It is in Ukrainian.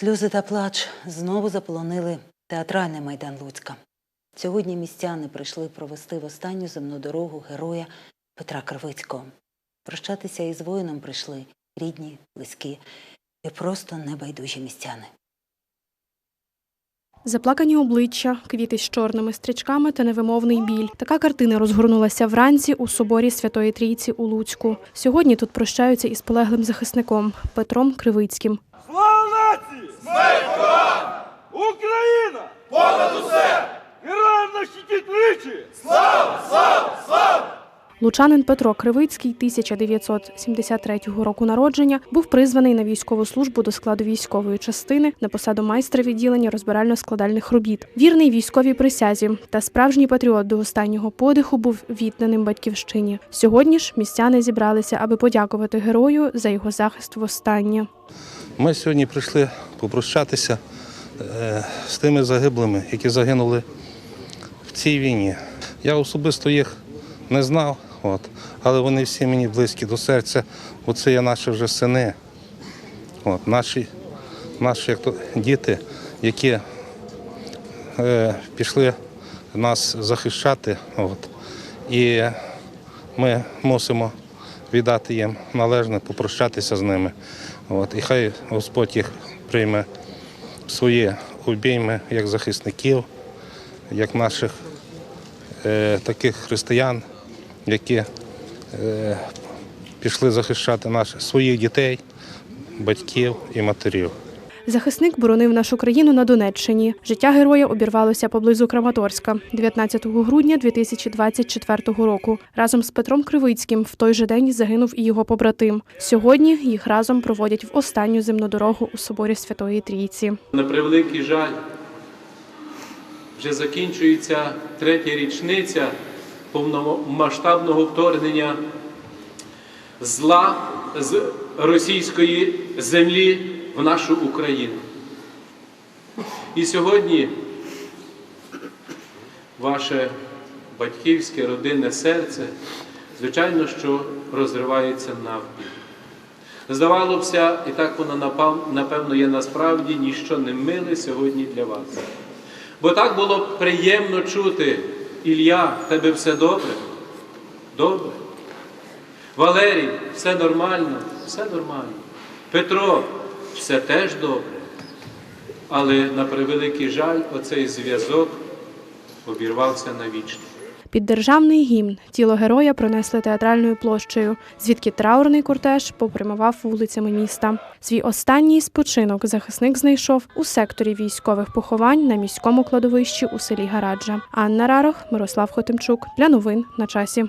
Сльози та плач знову заполонили театральний майдан Луцька. Сьогодні містяни прийшли провести в останню земну дорогу героя Петра Кривицького. Прощатися із воїном прийшли рідні, близькі і просто небайдужі містяни. Заплакані обличчя, квіти з чорними стрічками та невимовний біль. Така картина розгорнулася вранці у соборі Святої Трійці у Луцьку. Сьогодні тут прощаються із полеглим захисником Петром Кривицьким. Слава! Смерть ворогам! Україна! Понад усе! Героям на щиті тричі! Лучанин Петро Кривицький 1973 року народження був призваний на військову службу до складу військової частини на посаду майстра відділення розбирально-складальних робіт. Вірний військовій присязі та справжній патріот до останнього подиху був відданим батьківщині. Сьогодні ж містяни зібралися, аби подякувати герою за його захист востаннє. Ми сьогодні прийшли попрощатися е, з тими загиблими, які загинули в цій війні. Я особисто їх не знав, от, але вони всі мені близькі до серця, бо це є наші вже сини, от, наші, наші як то, діти, які е, пішли нас захищати. От, і ми мусимо віддати їм належне, попрощатися з ними. От, і хай Господь їх прийме свої обійми як захисників, як наших е, таких християн, які е, пішли захищати наших своїх дітей, батьків і матерів. Захисник боронив нашу країну на Донеччині. Життя героя обірвалося поблизу Краматорська 19 грудня 2024 року. Разом з Петром Кривицьким в той же день загинув і його побратим. Сьогодні їх разом проводять в останню земну дорогу у соборі Святої Трійці. На превеликий жаль, вже закінчується третя річниця повномасштабного вторгнення зла з російської землі в нашу Україну. І сьогодні ваше батьківське родинне серце, звичайно, що розривається навпіл. Здавалося, і так воно напевно є насправді ніщо не миле сьогодні для вас. Бо так було б приємно чути, Ілля, тебе все добре? Добре. Валерій, все нормально, все нормально. Петро, все теж добре. Але на превеликий жаль, оцей зв'язок обірвався навічно. Під державний гімн тіло героя пронесли театральною площею, звідки траурний кортеж попрямував вулицями міста. Свій останній спочинок захисник знайшов у секторі військових поховань на міському кладовищі у селі Гараджа. Анна Рарох, Мирослав Хотимчук для новин на часі.